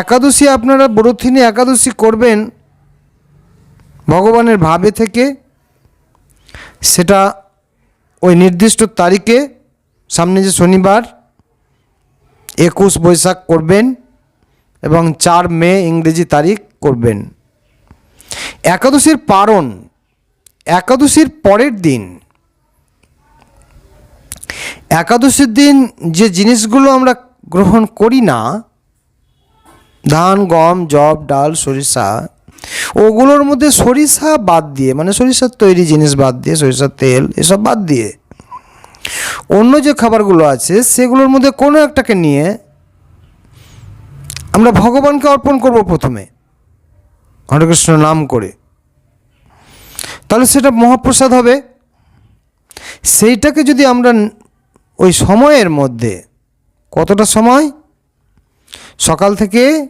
একাদশী আপনারা ব্রথিনী একাদশী করবেন ভগবানের ভাবে থেকে, সেটা ওই নির্দিষ্ট তারিখে, সামনে যে শনিবার, একুশ বৈশাখ করবেন এবং চার মে ইংরেজি তারিখ করবেন। একাদশীর পারণ, একাদশীর পরের দিন, একাদশীর দিন যে জিনিসগুলো আমরা গ্রহণ করি না ধান, গম জব ডাল, সরিষা। ওগুলোর মধ্যে সরিষা বাদ দিয়ে মানে সরিষার তৈরি জিনিস বাদ দিয়ে, সরিষার তেল, এসব বাদ দিয়ে অন্য যে খাবারগুলো আছে, সেগুলোর মধ্যে কোনো একটাকে নিয়ে আমরা ভগবানকে অর্পণ করব প্রথমে। হরে কৃষ্ণ নাম করে। তাহলে সেটা মহাপ্রসাদ হবে। সেইটাকে যদি আমরা ওই সময়ের মধ্যে, কতটা সময়? সকাল থেকে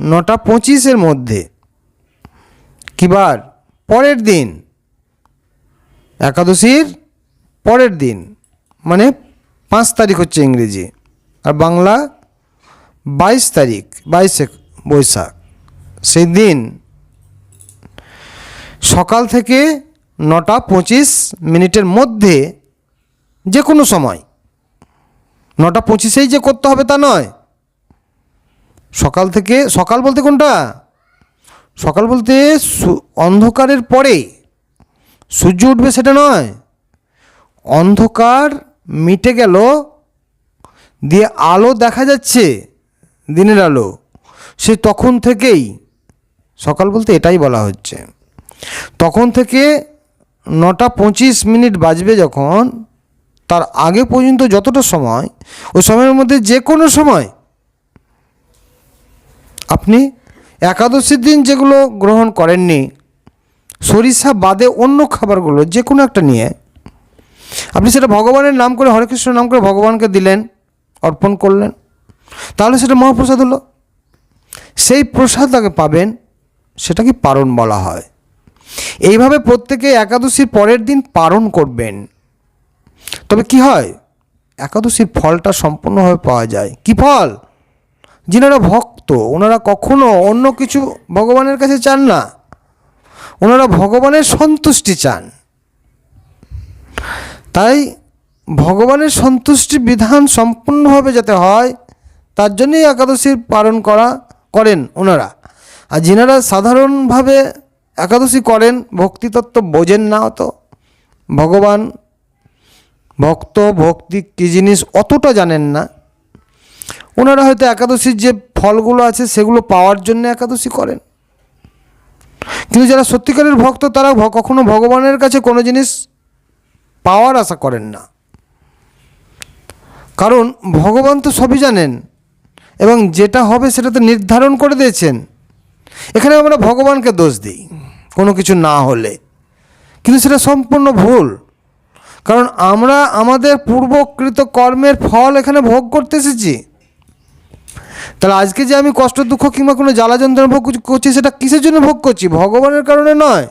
নটা পঁচিশের মধ্যে। কিবার? পরের দিন। একাদশীর পরের দিন। মানে পাঁচ তারিখ হচ্ছে ইংরেজি। আর বাংলা বাইশ তারিখ, বাইশে বৈশাখ। সেই দিন সকাল থেকে নটা পঁচিশ মিনিটের মধ্যে যে কোনো সময়। নটা পঁচিশেই যে করতে হবে তা নয়। সকাল থেকে, সকাল বলতে কোনটা? সকাল বলতে অন্ধকারের পরে। সূর্য উঠবে সেটা নয়। অন্ধকার মিটে গেল, দিয়ে আলো দেখা যাচ্ছে, দিনের আলো। সে তখন থেকেই, সকাল বলতে এটাই বলা হচ্ছে। তখন থেকে নটা পঁচিশ মিনিট বাজবে যখন, তার আগে পর্যন্ত যতটা সময়, ওই সময়ের মধ্যে যে কোনো সময় আপনি একাদশীর দিন যেগুলো গ্রহণ করেননি, সরিষা বাদে অন্য খাবারগুলো, যে কোনো একটা নিয়ে। আপনি সেটা ভগবানের নাম করে, হরে কৃষ্ণ নাম করে ভগবানকে দিলেন, অর্পণ করলেন। তাহলে সেটা মহাপ্রসাদ হলো। সেই প্রসাদ আগে পাবেন, সেটাকে পারণ বলা হয়। এইভাবে প্রত্যেকে একাদশীর পরের দিন পারণ করবেন। তবে কি হয়? একাদশীর ফলটা সম্পূর্ণভাবে পাওয়া যায়। কি ফল? যিনারা ভক্ত, ওনারা কখনো অন্য কিছু ভগবানের কাছে চান না। ওনারা ভগবানের সন্তুষ্টি চান। তাই ভগবানের সন্তুষ্টি বিধান সম্পূর্ণভাবে যাতে হয়, তার জন্যই একাদশীর পালন করা, করেন ওনারা। আর যিনারা সাধারণভাবে একাদশী করেন, ভক্তিতত্ত্ব বোঝেন না অত। ভগবান ভক্ত, ভক্তি কী জিনিস অতটা জানেন না। ওনারা হয়তো একাদশীর যে ফলগুলো আছে সেগুলো পাওয়ার জন্য একাদশী করেন। কিন্তু যারা সত্যিকারের ভক্ত, তারা কখনো ভগবানের কাছে কোনো জিনিস পাওয়ার আশা করেন না। কারণ ভগবান তো সবই জানেন এবং যেটা হবে সেটা তো নির্ধারণ করে দিয়েছেন। এখানে আমরা ভগবানকে দোষ দিই, কোনো কিছু না হলে। কিন্তু সেটা সম্পূর্ণ ভুল। কারণ আমরা আমাদের পূর্বকৃত কর্মের ফল এখানে ভোগ করতে এসেছি। তাহলে আজকে যে আমি কষ্ট, দুঃখ কিংবা কোনো জ্বালা যন্ত্রণা ভোগ করছি সেটা কিসের জন্য ভোগ করছি? ভগবানের কারণে নয়।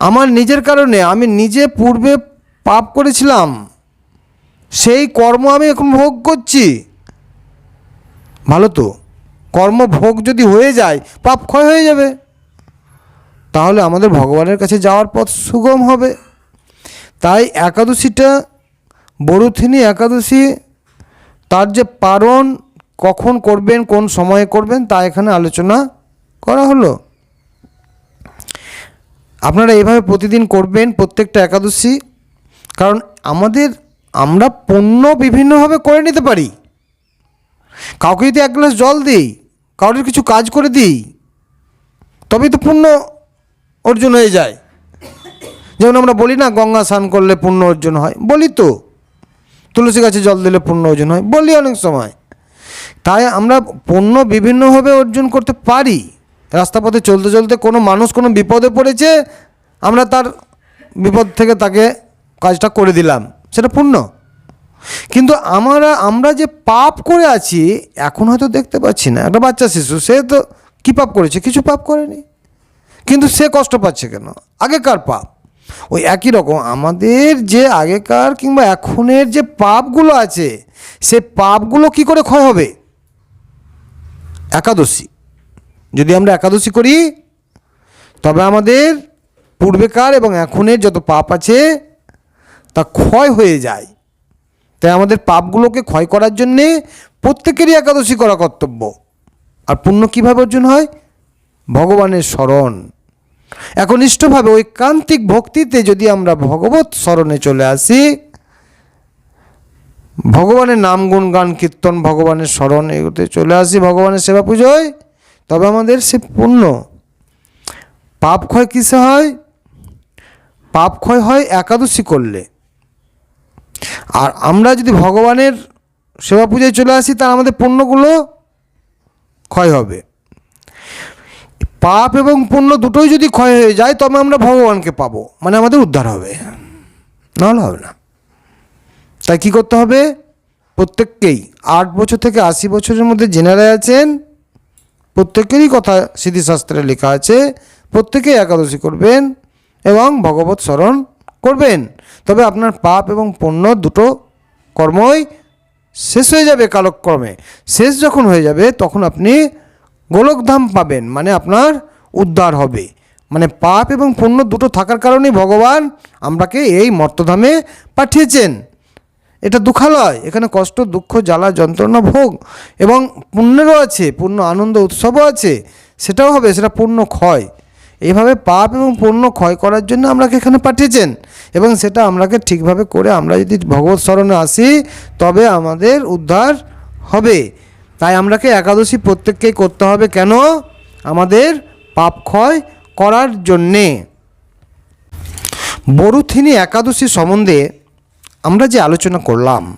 আমার নিজের কারণে, আমি নিজে পূর্বে পাপ করেছিলাম, সেই কর্ম আমি এখন ভোগ করছি। ভালো তো? কর্ম ভোগ যদি হয়ে যায়, পাপ ক্ষয় হয়ে যাবে। তাহলে আমাদের ভগবানের কাছে যাওয়ার পথ সুগম হবে। তাই একাদশীটা বড়ুথিনী একাদশী, তার যে পারণ কখন করবেন, কোন সময়ে করবেন, তা এখানে আলোচনা করা হলো। আপনারা এইভাবে প্রতিদিন করবেন প্রত্যেকটা একাদশী, কারণ আমাদের আমরা পণ্য বিভিন্নভাবে করে নিতে পারি। কাউকে যদি এক গ্লাস জল দিই, কারোর কিছু কাজ করে দিই, তবেই তো পুণ্য অর্জন হয়ে যায়। যেমন আমরা বলি না, গঙ্গা স্নান করলে পুণ্য অর্জন হয়, বলি তো। তুলসী গাছে জল দিলে পুণ্য অর্জন হয়, বলি অনেক সময়। তাই আমরা পণ্য বিভিন্নভাবে অর্জন করতে পারি। রাস্তাপথে চলতে চলতে কোনো মানুষ কোনো বিপদে পড়েছে, আমরা তার বিপদ থেকে তাকে কাজটা করে দিলাম। সেটা পুণ্য কিন্তু আমরা আমরা যে পাপ করে আছি, এখন হয়তো দেখতে পাচ্ছি না। একটা বাচ্চা শিশু, সে তো কী পাপ করেছে? কিছু পাপ করেনি। কিন্তু সে কষ্ট পাচ্ছে কেন? আগেকার পাপ। ওই একই রকম, আমাদের যে আগেকার কিংবা এখনের যে পাপগুলো আছে, সে পাপগুলো কি করে ক্ষয় হবে? একাদশী। যদি আমরা একাদশী করি, তবে আমাদের পূর্বেকার এবং এখনের যত পাপ আছে, তা ক্ষয় হয়ে যায়। তাই আমাদের পাপগুলোকে ক্ষয় করার জন্যে প্রত্যেকেরই একাদশী করা কর্তব্য। আর পুণ্য কীভাবে অর্জন হয়? ভগবানের স্মরণ। একনিষ্ঠভাবে ঐকান্তিক ভক্তিতে যদি আমরা ভগবত স্মরণে চলে আসি ভগবানের নাম, গুণ, গান, কীর্তন, ভগবানের স্মরণ, এগুলোতে চলে আসি ভগবানের সেবা পুজোয়। তবে আমাদের সে পুণ্য পাপ ক্ষয় কিসে হয়? পাপ ক্ষয় হয় একাদশী করলে। আর আমরা যদি ভগবানের সেবা পুজোয় চলে আসি, তার আমাদের পুণ্যগুলো ক্ষয় হবে। পাপ এবং পুণ্য দুটোই যদি ক্ষয় হয়ে যায়, তবে আমরা ভগবানকে পাবো। মানে আমাদের উদ্ধার হবে। নাহলে হবে না। তাই কী করতে হবে? প্রত্যেককেই আট বছর থেকে আশি বছরের মধ্যে জেনারে আছেন, প্রত্যেকেরই কথা স্মৃতিশাস্ত্রে লেখা আছে, প্রত্যেকেই একাদশী করবেন এবং ভগবত স্মরণ করবেন। তবে আপনার পাপ এবং পুণ্য দুটো কর্মই শেষ হয়ে যাবে কালক্রমে। শেষ যখন হয়ে যাবে, তখন আপনি গোলকধাম পাবেন মানে আপনার উদ্ধার হবে। মানে পাপ এবং পুণ্য দুটো থাকার কারণেই ভগবান আমরাকে এই মর্তধামে পাঠিয়েছেন। এটা দুঃখালয়। এখানে কষ্ট, দুঃখ, জ্বালা, যন্ত্রণা, ভোগ এবং পুণ্যেরও আছে পূর্ণ আনন্দ, উৎসবও আছে। সেটাও হবে, সেটা পূর্ণ ক্ষয়। এইভাবে পাপ এবং পূর্ণ ক্ষয় করার জন্য আমরাকে এখানে পাঠিয়েছেন এবং সেটা আমরাকে ঠিকভাবে করে আমরা যদি ভগবত স্মরণে আসি, তবে আমাদের উদ্ধার হবে। তাই আমরাকে একাদশী প্রত্যেককেই করতে হবে কেন? আমাদের পাপ ক্ষয় করার জন্যে। বরুথিনী একাদশী সম্বন্ধে আমরা যে আলোচনা করলাম,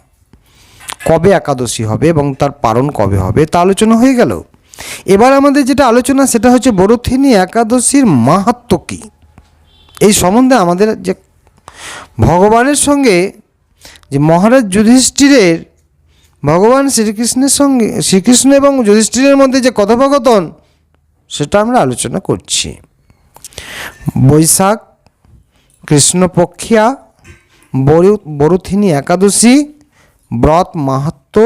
কবে একাদশী হবে এবং তার পালন কবে হবে, তা আলোচনা হয়ে গেল। এবার আমাদের যেটা আলোচনা, সেটা হচ্ছে বরুথিনী একাদশীর মাহাত্ম কী? এই সম্বন্ধে আমাদের যে ভগবানের সঙ্গে, যে মহারাজ যুধিষ্ঠিরের, ভগবান শ্রীকৃষ্ণের সঙ্গে, শ্রীকৃষ্ণ এবং যুধিষ্ঠিরের মধ্যে যে কথোপকথন, সেটা আমরা আলোচনা করছি। বৈশাখ, কৃষ্ণপক্ষিয়া বরুথিনী একাদশী, ব্রত মাহাত্ম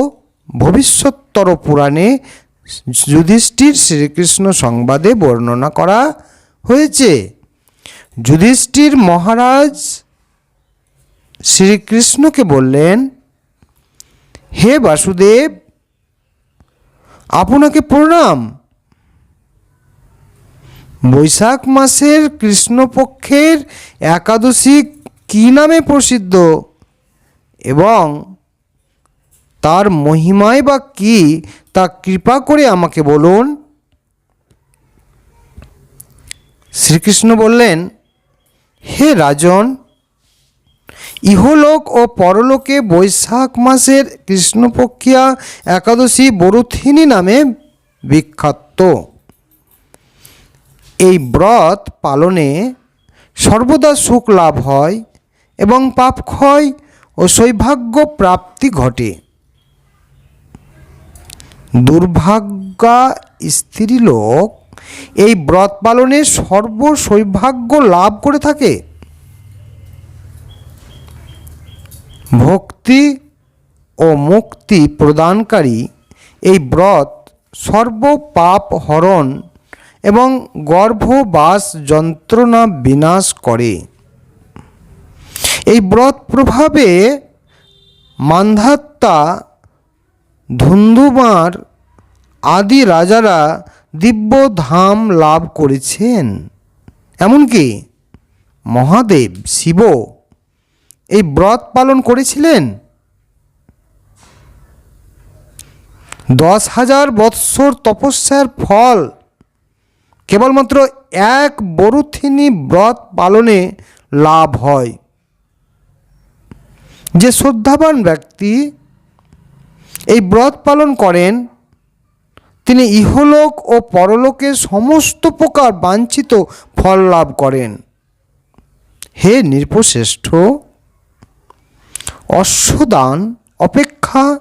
ভবিষ্যত্তর পুরাণে যুধিষ্ঠির শ্রীকৃষ্ণ সংবাদে বর্ণনা করা হয়েছে। যুধিষ্ঠির মহারাজ শ্রীকৃষ্ণকে বললেন, হে বাসুদেব, আপনাকে প্রণাম। বৈশাখ মাসের কৃষ্ণপক্ষের একাদশী কী নামে প্রসিদ্ধ? এবং তার মহিমায় বা কি? তা কৃপা করে আমাকে বলুন। শ্রীকৃষ্ণ বললেন, হে রাজন, ইহলোক ও পরলোকে বৈশাখ মাসের কৃষ্ণপক্ষিয়া একাদশী বরুথিনী নামে বিখ্যাত। এই ব্রত পালনে সর্বদা সুখ লাভ হয়। এবং পাপ ক্ষয় ও সৌভাগ্য প্রাপ্তি ঘটে। দুর্ভাগ্যা স্ত্রীলোক এই ব্রত পালনে সর্ব সৌভাগ্য লাভ করে থাকে। ভক্তি ও মুক্তি প্রদানকারী এই ব্রত সর্ব পাপ হরণ এবং গর্ভবাস যন্ত্রণা বিনাশ করে। এই ব্রত প্রভাবে মান্ধাত্তা, ধুন্ধুমার আদি রাজারা দিব্য ধাম লাভ করেছেন। এমনকি মহাদেব শিব এই ব্রত পালন করেছিলেন। দশ হাজার বৎসর তপস্যার ফল কেবলমাত্র এক বরুথিনী ব্রত পালনে লাভ হয়। যে শ্রদ্ধাবান ব্যক্তি এই ব্রত পালন করেন, তিনি ইহলোক ও পরলোকে সমস্ত প্রকার বাঞ্ছিত ফল লাভ করেন। হে নৃপশ্রেষ্ঠ অশ্বদান অপেক্ষা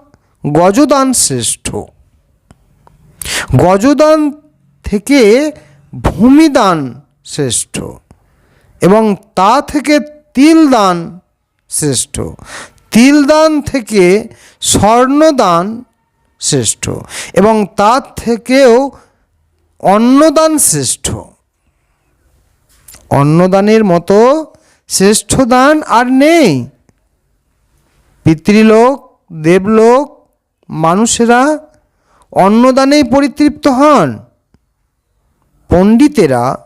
গজদান শ্রেষ্ঠ। গজদান থেকে ভূমিদান শ্রেষ্ঠ এবং তা থেকে তিলদান শ্রেষ্ঠ। তিলদান থেকে স্বর্ণদান শ্রেষ্ঠ এবং তার থেকেও অন্নদান শ্রেষ্ঠ। অন্নদানের মতো শ্রেষ্ঠ দান আর নেই। পিতৃলোক, দেবলোক, মানুষেরা অন্নদানেই পরিতৃপ্ত হন। পণ্ডিতেরা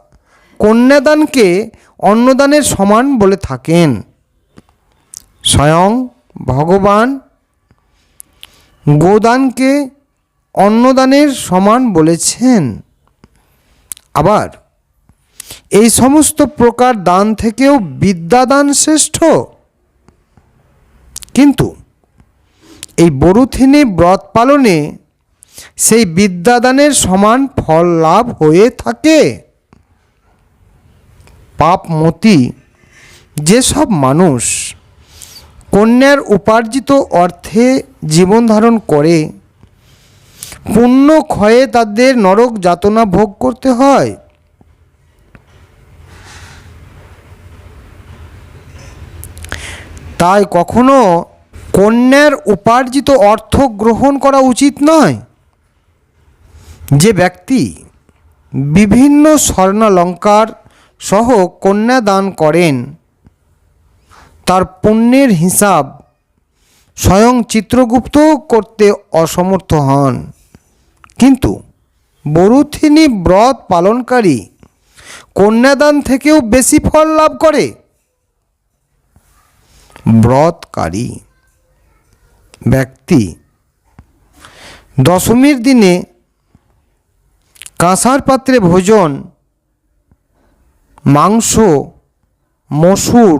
কন্যাদানকে অন্নদানের সমান বলে থাকেন। স্বয়ং ভগবান গোদানকে অন্নদানের সমান বলেছেন। আবার, এই সমস্ত প্রকার দান থেকেও বিদ্যাদান শ্রেষ্ঠ। কিন্তু এই বরুথিনী ব্রত পালনে সেই বিদ্যাদানের সমান ফল লাভ হয়ে থাকে। পাপমতি, যেসব মানুষ কন্যার উপার্জিত অর্থে জীবন ধারণ করে। পুণ্য ক্ষয়ে তাদের নরক যাতনা ভোগ করতে হয়। তাই কখনো কন্যার উপার্জিত অর্থ গ্রহণ করা উচিত নয়। যে ব্যক্তি বিভিন্ন স্বর্ণালঙ্কার সহ কন্যা দান করেন তার পুণ্যের হিসাব স্বয়ং চিত্রগুপ্ত করতে অসমর্থ হন। কিন্তু বরুথিনী ব্রত পালনকারী কন্যাদান থেকেও বেশি ফল লাভ করে। ব্রতকারী ব্যক্তি দশমীর দিনে কাঁসার পাত্রে ভোজন, মাংস, মসুর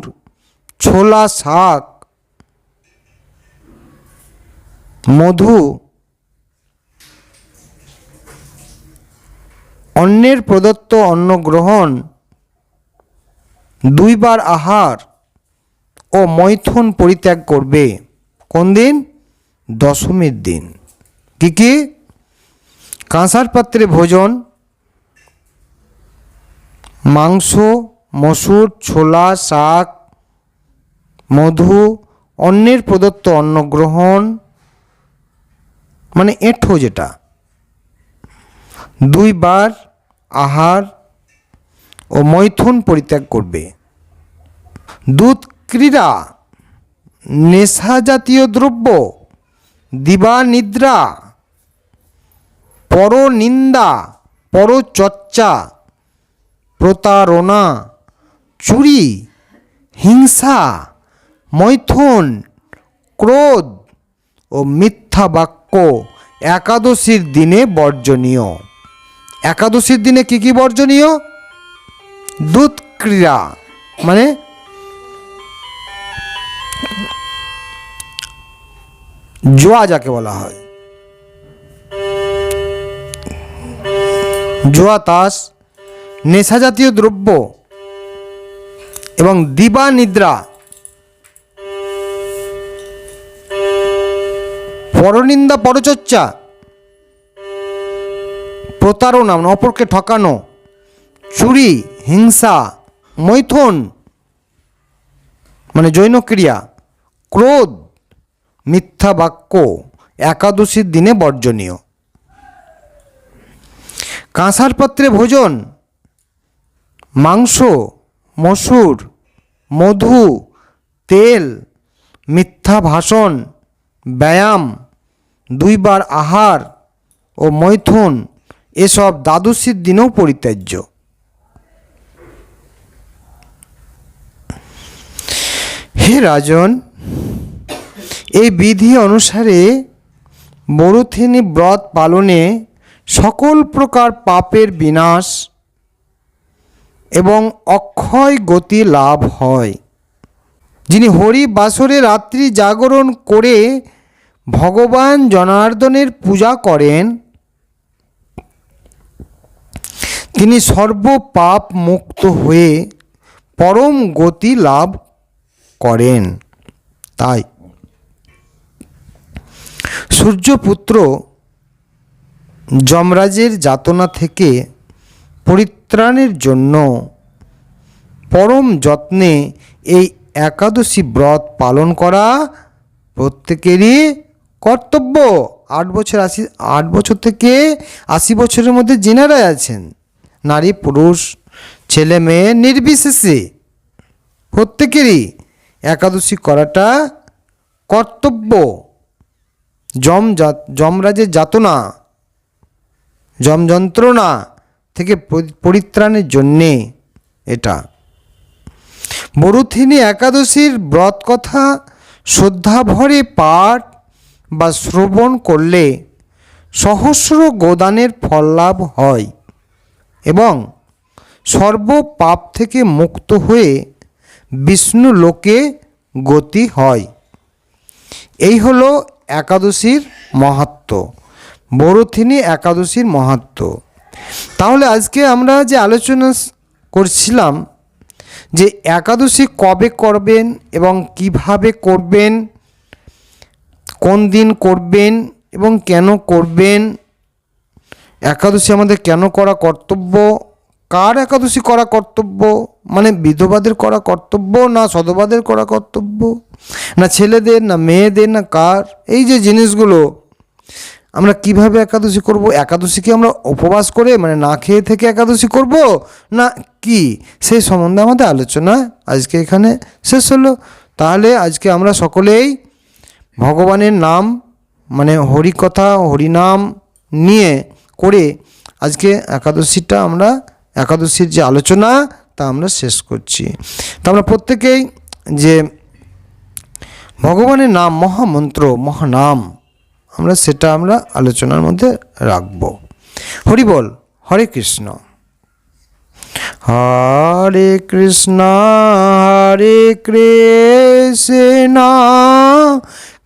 ছোলা শাক, মধু অন্যের প্রদত্ত অন্ন গ্রহণ, দুইবার আহার ও মৈথুন পরিত্যাগ করবে। কোন দিন? দশমীর দিন। কি কি? কাঁসার পাত্রে ভোজন, মাংস, মসুর, ছোলা, শাক মধু, অন্যের প্রদত্ত অন্ন গ্রহণ মানে এঁঠো যেটা। দুইবার আহার ও মৈথুন পরিত্যাগ করবে। দুধ ক্রীড়া, নেশা জাতীয় দ্রব্য, দিবা নিদ্রা, পরনিন্দা, পরচর্চা, প্রতারণা, চুরি, হিংসা মৈথুন, ক্রোধ ও মিথ্যা বাক্য একাদশীর দিনে বর্জনীয়। একাদশীর দিনে কি কি বর্জনীয়? দুধ ক্রীড়া মানে জোয়া যাকে বলা হয়। জোয়া তাস, নেশা জাতীয় দ্রব্য এবং দিবা নিদ্রা পরনিন্দা পরচর্চা। প্রতারণা মানে অপরকে ঠকানো। চুরি, হিংসা, মৈথুন মানে জৈন ক্রিয়া ক্রোধ, মিথ্যা বাক্য, একাদশীর দিনে বর্জনীয়। কাঁসার পাত্রে ভোজন, মাংস, মসুর, মধু, তেল, মিথ্যা ভাষণ, ব্যায়াম দুইবার আহার ও মৈথুন এসব দ্বাদশীর দিনেও পরিত্যাজ্য। হে রাজন, এই বিধি অনুসারে বরুথিনী ব্রত পালনে সকল প্রকার পাপের বিনাশ এবং অক্ষয় গতি লাভ হয়। যিনি হরি বাসরে রাত্রি জাগরণ করে ভগবান জনার্দনের পূজা করেন। তিনি সর্বপাপ মুক্ত হয়ে পরম গতি লাভ করেন। তাই সূর্যপুত্র যমরাজের যাতনা থেকে পরিত্রাণের জন্য পরম যত্নে এই একাদশী ব্রত পালন করা প্রত্যেকেরই কর্তব্য। আট বছর, আশি, আট বছর থেকে আশি বছরের মধ্যে জেনারাই আছেন। নারী, পুরুষ, ছেলে, মেয়ে নির্বিশেষে প্রত্যেকেরই একাদশী করাটা কর্তব্য। যম যমরাজের যাতনা, যম যন্ত্রণা থেকে পরিত্রাণের জন্যে এটা। বরুথিনী একাদশীর ব্রত কথা শ্রদ্ধাভরে পাঠ বা শ্রবণ করলে সহস্র গোদানের ফল লাভ হয় এবং সর্ব পাপ থেকে মুক্ত হয়ে বিষ্ণু লোকে গতি হয়। এই হলো একাদশীর মাহাত্ম বরথিনী একাদশীর মাহাত্ম তাহলে আজকে আমরা যে আলোচনা করছিলাম যে একাদশী কবে করবেন এবং কীভাবে করবেন দিন করবেন এবং কেন করবেন? একাদশী আমাদের কেন করা কর্তব্য? কার একাদশী করা কর্তব্য? মানে বিধবাদের করা কর্তব্য না সদবাদের করা কর্তব্য? না ছেলেদের, না মেয়েদের, না কার? এই যে জিনিসগুলো, আমরা কীভাবে একাদশী করব? একাদশী কি আমরা উপবাস করে মানে না খেয়ে থেকে একাদশী করব? না কি? সেই সম্বন্ধে আমাদের আলোচনা আজকে এখানে শেষ হলো। তাহলে আজকে আমরা সকলেই ভগবানের নাম মানে হরিকথা, হরিনাম নিয়ে করে আজকে একাদশীটা আমরা, একাদশীর যে আলোচনা, তা আমরা শেষ করছি। তা আমরা প্রত্যেকেই যে ভগবানের নাম, মহামন্ত্র, মহানাম, আমরা সেটা আমরা আলোচনার মধ্যে রাখব। হরি বল, হরে কৃষ্ণ। হরে কৃষ্ণ হরে কৃষ্ণ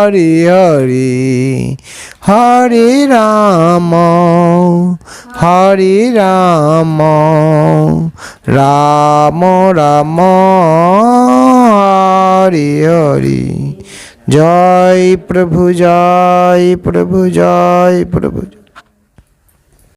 হরে হরে হরে রাম হরে রাম রাম রাম, হরে হরে। জয় প্রভু জয় প্রভু জয় প্রভু, জয়